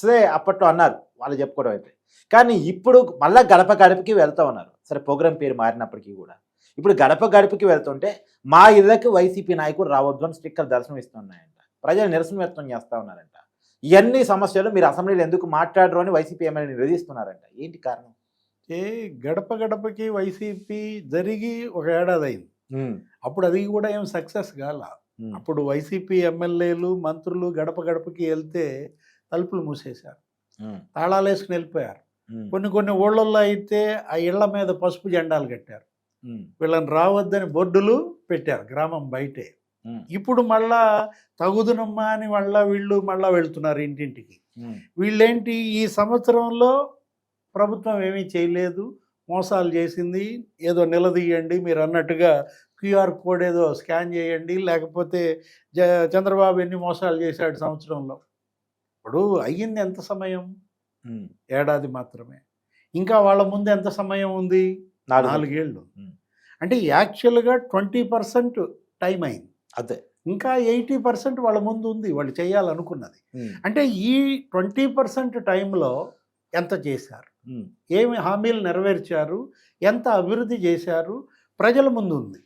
సరే అప్పట్లో అన్నారు వాళ్ళు చెప్పుకోవడం అయితే. కానీ ఇప్పుడు మళ్ళా గడప గడపకి వెళ్తా ఉన్నారు. సరే ప్రోగ్రామ్ పేరు మారినప్పటికీ కూడా. ఇప్పుడు గడప గడపకి వెళ్తుంటే మా ఇళ్ళకి వైసీపీ నాయకులు రావద్దు అని స్టిక్కర్ దర్శనం ఇస్తున్నాయంట. ప్రజలు నిరసన వ్యక్తం చేస్తా ఉన్నారంట. ఇవన్నీ సమస్యలు మీరు అసెంబ్లీలో ఎందుకు మాట్లాడరు అని వైసీపీ ఎమ్మెల్యే నిలదీస్తున్నారంట ఏంటి కారణం? ఏ గడప గడపకి వైసీపీ జరిగి ఒక ఏడాది అయింది. అప్పుడు అది కూడా ఏం సక్సెస్ కాల. అప్పుడు వైసీపీ ఎమ్మెల్యేలు మంత్రులు గడప గడపకి వెళ్తే తలుపులు మూసేశారు. తాళాలు వేసుకుని వెళ్ళిపోయారు. కొన్ని కొన్ని ఊళ్ళల్లో అయితే ఆ ఇళ్ళ మీద పసుపు జెండాలు కట్టారు. వీళ్ళని రావద్దని బొడ్డులు పెట్టారు గ్రామం బయటే. ఇప్పుడు మళ్ళా తగుదునమ్మా అని మళ్ళా వీళ్ళు మళ్ళా వెళ్తున్నారు ఇంటింటికి. వీళ్ళేంటి? ఈ సంవత్సరంలో ప్రభుత్వం ఏమీ చేయలేదు. మోసాలు చేసింది. ఏదో నిలదీయండి మీరు అన్నట్టుగా క్యూఆర్ కోడ్ ఏదో స్కాన్ చేయండి. లేకపోతే చంద్రబాబు ఎన్ని మోసాలు చేశాడు సంవత్సరంలో? ఇప్పుడు అయ్యింది ఎంత సమయం. ఏడాది మాత్రమే. ఇంకా వాళ్ళ ముందు ఎంత సమయం ఉంది? నాలుగు నాలుగేళ్ళు. అంటే యాక్చువల్గా ట్వంటీ పర్సెంట్ టైం అయింది. అదే ఇంకా ఎయిటీ పర్సెంట్ వాళ్ళ ముందు ఉంది. వాళ్ళు చేయాలనుకున్నది. అంటే ఈ ట్వంటీ పర్సెంట్ టైంలో ఎంత చేశారు? ఏమి హామీలు నెరవేర్చారు? ఎంత అభివృద్ధి చేశారు? ప్రజల ముందు ఉంది.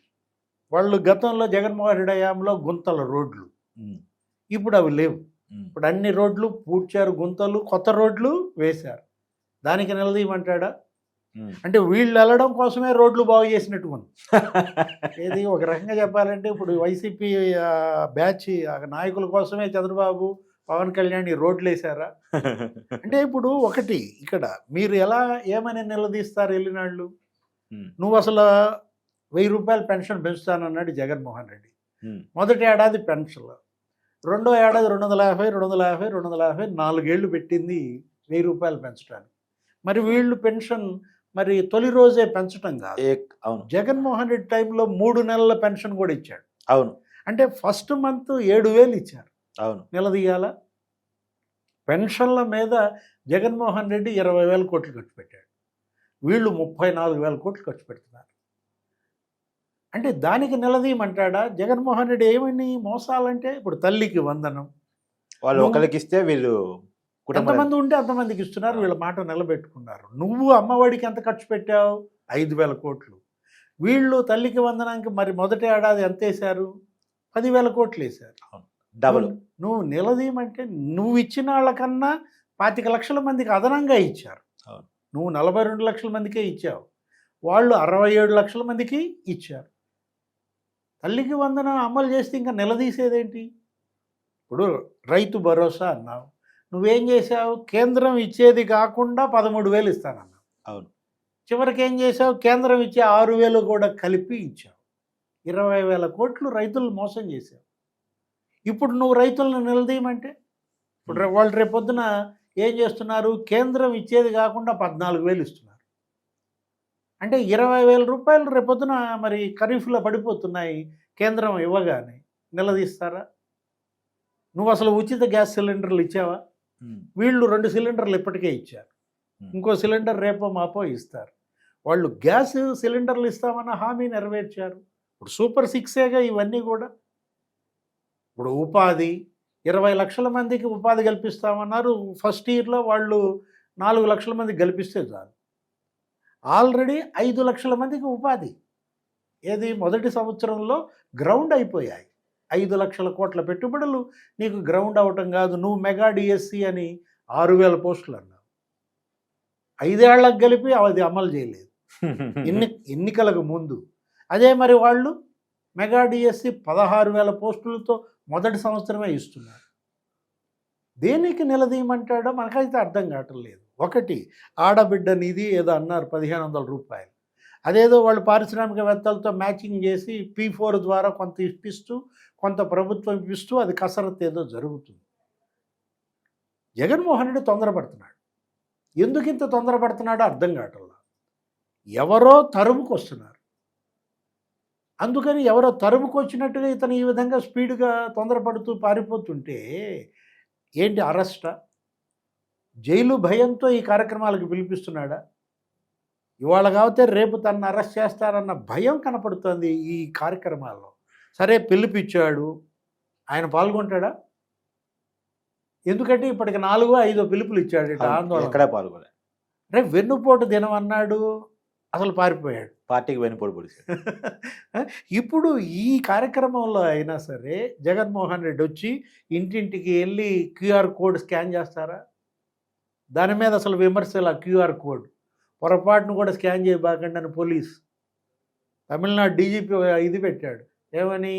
వాళ్ళు గతంలో జగన్మోహన్ రెడ్డి హయాంలో గుంతల రోడ్లు. ఇప్పుడు అవి లేవు. ఇప్పుడు అన్ని రోడ్లు పూడ్చారు గుంతలు కొత్త రోడ్లు వేశారు. దానికి నిలదీయమంటాడా. అంటే వీళ్ళు వెళ్ళడం కోసమే రోడ్లు బాగు చేసినట్టు ఉంది ఏది ఒక రకంగా చెప్పాలంటే ఇప్పుడు వైసీపీ బ్యాచ్ ఆ నాయకుల కోసమే చంద్రబాబు పవన్ కళ్యాణ్ ఈ రోడ్లు వేశారా? అంటే ఇప్పుడు ఒకటి ఇక్కడ మీరు ఎలా ఏమని నిలదీస్తారు వెళ్ళినాళ్ళు నువ్వు అసలు వెయ్యి రూపాయలు పెన్షన్ పెంచుతానన్నాడు జగన్మోహన్ రెడ్డి. మొదటి ఏడాది పెన్షన్ రెండో ఏడాది రెండు వందల యాభై రెండు వందల యాభై రెండు వందల యాభై నాలుగేళ్ళు పెట్టింది వెయ్యి రూపాయలు పెంచడానికి. మరి వీళ్ళు పెన్షన్ మరి తొలి రోజే పెంచటం కాదు. ఏ- అవును. జగన్మోహన్ రెడ్డి టైంలో మూడు నెలల పెన్షన్ కూడా ఇచ్చాడు. అవును. అంటే ఫస్ట్ మంత్ ఏడు వేలు ఇచ్చారు. అవును. నిలదీయాల పెన్షన్ల మీద జగన్మోహన్ రెడ్డి ఇరవై వేల కోట్లు ఖర్చు పెట్టాడు. వీళ్ళు ముప్పై నాలుగు వేల కోట్లు ఖర్చు పెడుతున్నారు. అంటే దానికి నిలదీయమంటాడా? జగన్మోహన్ రెడ్డి ఏమని మోసాలంటే ఇప్పుడు తల్లికి వందనం. వాళ్ళు ఒకరికి ఇస్తే వీళ్ళు కుటుంబం ఎంతమంది ఉంటే అంతమందికి ఇస్తున్నారు వీళ్ళ మాట నిలబెట్టుకున్నారు. నువ్వు అమ్మఒడికి ఎంత ఖర్చు పెట్టావు? ఐదు వేల కోట్లు. వీళ్ళు తల్లికి వందనానికి మరి మొదటి ఏడాది ఎంత వేశారు? పదివేల కోట్లు వేశారు. డబుల్. నువ్వు- నిలదీయమంటే నువ్వు ఇచ్చిన వాళ్ళకన్నా పాతిక లక్షల మందికి అదనంగా ఇచ్చారు. నువ్వు నలభై రెండు లక్షల మందికే ఇచ్చావు. వాళ్ళు అరవై ఏడు లక్షల మందికి ఇచ్చారు. తల్లికి వందన అమలు చేస్తే ఇంకా నిలదీసేదేంటి? ఇప్పుడు రైతు భరోసా అన్నావు. నువ్వేం చేసావు కేంద్రం ఇచ్చేది కాకుండా పదమూడు వేలు ఇస్తానన్నావు. అవును. చివరికి ఏం చేసావు కేంద్రం ఇచ్చే ఆరు వేలు కూడా కలిపి ఇచ్చావు. ఇరవై వేల కోట్లు రైతులు మోసం చేశావు. ఇప్పుడు నువ్వు రైతులను నిలదీయమంటే? ఇప్పుడు వాళ్ళు రేపొద్దున ఏం చేస్తున్నారు? కేంద్రం ఇచ్చేది కాకుండా పద్నాలుగు వేలు ఇస్తున్నారు. అంటే ఇరవై వేల రూపాయలు రేపొద్దున మరి ఖరీఫ్లో పడిపోతున్నాయి కేంద్రం ఇవ్వగానే. నిలదీస్తారా? నువ్వు అసలు ఉచిత గ్యాస్ సిలిండర్లు ఇచ్చావా? వీళ్ళు రెండు సిలిండర్లు ఇప్పటికే ఇచ్చారు. ఇంకో సిలిండర్ రేపో మాపో ఇస్తారు. వాళ్ళు గ్యాస్ సిలిండర్లు ఇస్తామన్న హామీ నెరవేర్చారు. ఇప్పుడు సూపర్ సిక్సేగా ఇవన్నీ కూడా. ఇప్పుడు ఉపాధి ఇరవై లక్షల మందికి ఉపాధి కల్పిస్తామన్నారు. ఫస్ట్ ఇయర్లో వాళ్ళు నాలుగు లక్షల మందికి కల్పిస్తే చాలు. ఆల్రెడీ ఐదు లక్షల మందికి ఉపాధి. ఏది? మొదటి సంవత్సరంలో గ్రౌండ్ అయిపోయాయి. ఐదు లక్షల కోట్ల పెట్టుబడులు. నీకు గ్రౌండ్ అవటం కాదు. నువ్వు మెగా డిఎస్సి అని ఆరు వేల పోస్టులు అన్నావు. ఐదేళ్ళకు కలిపి అది అమలు చేయలేదు. ఎన్ని ఎన్నికలకు ముందు. అదే మరి వాళ్ళు మెగా డిఎస్సి పదహారు వేల పోస్టులతో మొదటి సంవత్సరమే ఇస్తున్నారు. దేనికి నిలదీయమంటాడో మనకైతే అర్థం కావటం లేదు. ఒకటి ఆడబిడ్డ నిధి ఏదో అన్నారు పదిహేను వందల రూపాయలు. అదేదో వాళ్ళు పారిశ్రామికవేత్తలతో మ్యాచింగ్ చేసి పీ ఫోర్ ద్వారా కొంత ఇప్పిస్తూ కొంత ప్రభుత్వం ఇప్పిస్తూ అది కసరత్ ఏదో జరుగుతుంది. జగన్మోహన్ రెడ్డి తొందరపడుతున్నాడు. ఎందుకు ఇంత తొందరపడుతున్నాడో అర్థం కావటంలా. ఎవరో తరుముకు వస్తున్నారు. అందుకని ఎవరో తరుముకు వచ్చినట్టుగా ఇతను ఈ విధంగా స్పీడ్గా తొందరపడుతూ పారిపోతుంటే ఏంటి అరెస్టా? జైలు భయంతో ఈ కార్యక్రమాలకు పిలిపిస్తున్నాడా? ఇవాళ కాకపోతే రేపు తనను అరెస్ట్ చేస్తారన్న భయం కనపడుతోంది ఈ కార్యక్రమాల్లో. సరే పిలిపిచ్చాడు. ఆయన పాల్గొంటాడా? ఎందుకంటే ఇప్పటికి నాలుగో ఐదో పిలుపులు ఇచ్చాడు ఆందోళన. ఎక్కడా పాల్గొలే రేపు వెన్నుపోటు దినం అన్నాడు. అసలు పారిపోయాడు. పార్టీకి వెనుపోడు పొడిచాడు. ఇప్పుడు ఈ కార్యక్రమంలో అయినా సరే జగన్మోహన్ రెడ్డి వచ్చి ఇంటింటికి వెళ్ళి క్యూఆర్ కోడ్ స్కాన్ చేస్తారా? దాని మీద అసలు విమర్శలు ఆ క్యూఆర్ కోడ్. పొరపాటును కూడా స్కాన్ చేయబాకండి అని పోలీస్. తమిళనాడు డీజీపీ ఇది పెట్టాడు. ఏమని?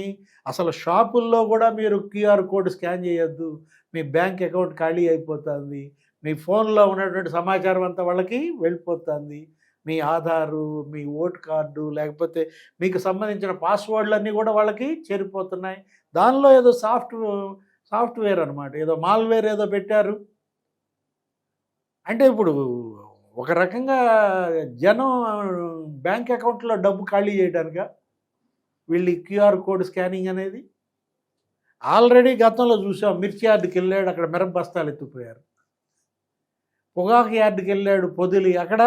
అసలు షాపుల్లో కూడా మీరు క్యూఆర్ కోడ్ స్కాన్ చేయొద్దు. మీ బ్యాంక్ అకౌంట్ ఖాళీ అయిపోతుంది. మీ ఫోన్లో ఉన్నటువంటి సమాచారం అంతా వాళ్ళకి వెళ్ళిపోతుంది. మీ ఆధారు మీ ఓట్ కార్డు లేకపోతే మీకు సంబంధించిన పాస్వర్డ్లన్నీ కూడా వాళ్ళకి చేరిపోతున్నాయి. దానిలో ఏదో సాఫ్ట్ సాఫ్ట్వేర్ అనమాట ఏదో మాల్వేర్ ఏదో పెట్టారు. అంటే ఇప్పుడు ఒక రకంగా జనం బ్యాంక్ అకౌంట్లో డబ్బు ఖాళీ చేయడానిక? వీళ్ళు క్యూఆర్ కోడ్ స్కానింగ్ అనేది? ఆల్రెడీ గతంలో చూసాం మిర్చి యార్డుకి వెళ్ళాడు అక్కడ మిరప బస్తాలు ఎత్తిపోయారు పొగాకు యార్డుకి వెళ్ళాడు పొదిలి అక్కడ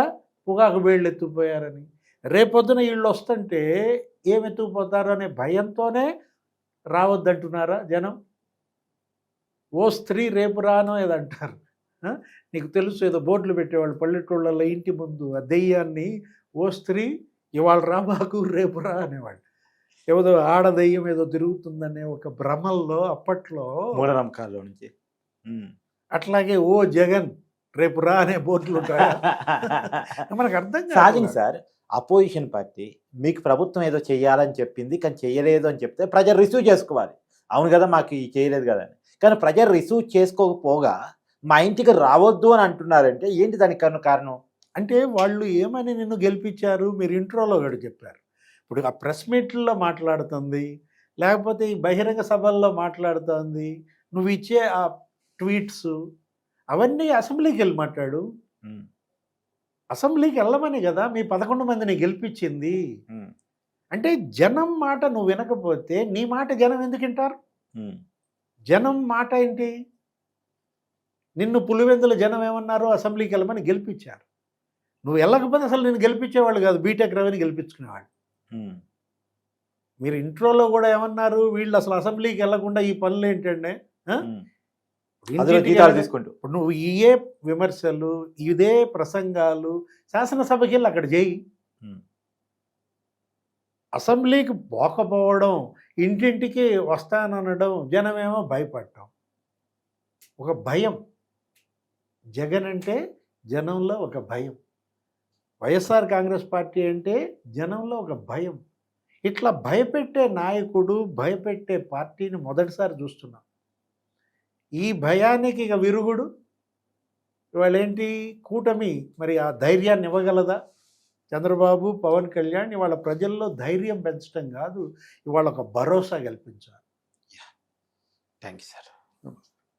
పొగాకు వేళ్ళు ఎత్తుపోయారని రేపొద్దున వీళ్ళు వస్తుంటే ఏమి ఎత్తుకుపోతారు అనే భయంతోనే రావద్దంటున్నారా జనం? ఓ స్త్రీ రేపు రాను ఏదంటారు? నీకు తెలుసు ఏదో బోర్డులు పెట్టేవాళ్ళు పల్లెటూళ్ళల్లో ఇంటి ముందు ఆ దెయ్యాన్ని ఓ స్త్రీ ఇవాళ రా మాకు రేపు రా అనేవాళ్ళు. ఏదో ఆడ దెయ్యం ఏదో తిరుగుతుందనే ఒక భ్రమల్లో అప్పట్లో మూఢనమ్మకాల్లో నుంచి. అట్లాగే ఓ జగన్ రేపు రా అనే బోర్డులు మనకు అర్థం కాదు సహజంగా సార్ అపోజిషన్ పార్టీ మీకు ప్రభుత్వం ఏదో చేయాలని చెప్పింది కానీ చేయలేదు అని చెప్తే ప్రజలు రిసీవ్ చేసుకోవాలి. అవును కదా మాకు చేయలేదు కదా అని. కానీ ప్రజలు రిసీవ్ చేసుకోకపోగా మా ఇంటికి రావద్దు అని అంటున్నారంటే ఏంటి దానికి కారణం? కారణం? అంటే వాళ్ళు ఏమని నిన్ను గెలిపించారు? మీరు ఇంట్రోలో కూడా చెప్పారు. ఇప్పుడు ఆ ప్రెస్ మీట్లలో మాట్లాడుతుంది లేకపోతే ఈ బహిరంగ సభల్లో మాట్లాడుతుంది నువ్వు ఇచ్చే ఆ ట్వీట్స్ అవన్నీ అసెంబ్లీకి వెళ్ళి మాట్లాడు. అసెంబ్లీకి వెళ్ళమని కదా మీ పదకొండు మందిని గెలిపించింది. అంటే జనం మాట నువ్వు వినకపోతే నీ మాట జనం ఎందుకు వింటారు? జనం మాట ఏంటి? నిన్ను పులివెందుల జనం ఏమన్నారు అసెంబ్లీకి వెళ్ళమని గెలిపించారు. నువ్వు వెళ్ళకపోతే అసలు నేను గెలిపించేవాళ్ళు కాదు బీటెక్ రవిని గెలిపించుకునేవాళ్ళు. మీరు ఇంట్రోలో కూడా ఏమన్నారు? వీళ్ళు అసలు అసెంబ్లీకి వెళ్ళకుండా ఈ పనులు వెళ్ళగా- తీసుకుంటూ. ఇప్పుడు నువ్వు ఇయే విమర్శలు ఇదే ప్రసంగాలు శాసనసభకి వెళ్ళి అక్కడ చేయి. అసెంబ్లీకి పోకపోవడం ఇంటింటికి వస్తాననడం జనమేమో భయపడటం. ఒక భయం. జగన్ అంటే జనంలో ఒక భయం. వైఎస్ఆర్ కాంగ్రెస్ పార్టీ అంటే జనంలో ఒక భయం. ఇట్లా భయపెట్టే నాయకుడు భయపెట్టే పార్టీని మొదటిసారి చూస్తున్నాం. ఈ భయానికి ఇక విరుగుడు. ఇవాళ ఏంటి? కూటమి మరి ఆ ధైర్యాన్ని ఇవ్వగలదా? చంద్రబాబు పవన్ కళ్యాణ్ ఇవాళ ప్రజల్లో ధైర్యం పెంచడం కాదు ఇవాళ ఒక భరోసా కల్పించాలి థ్యాంక్ యూ సార్.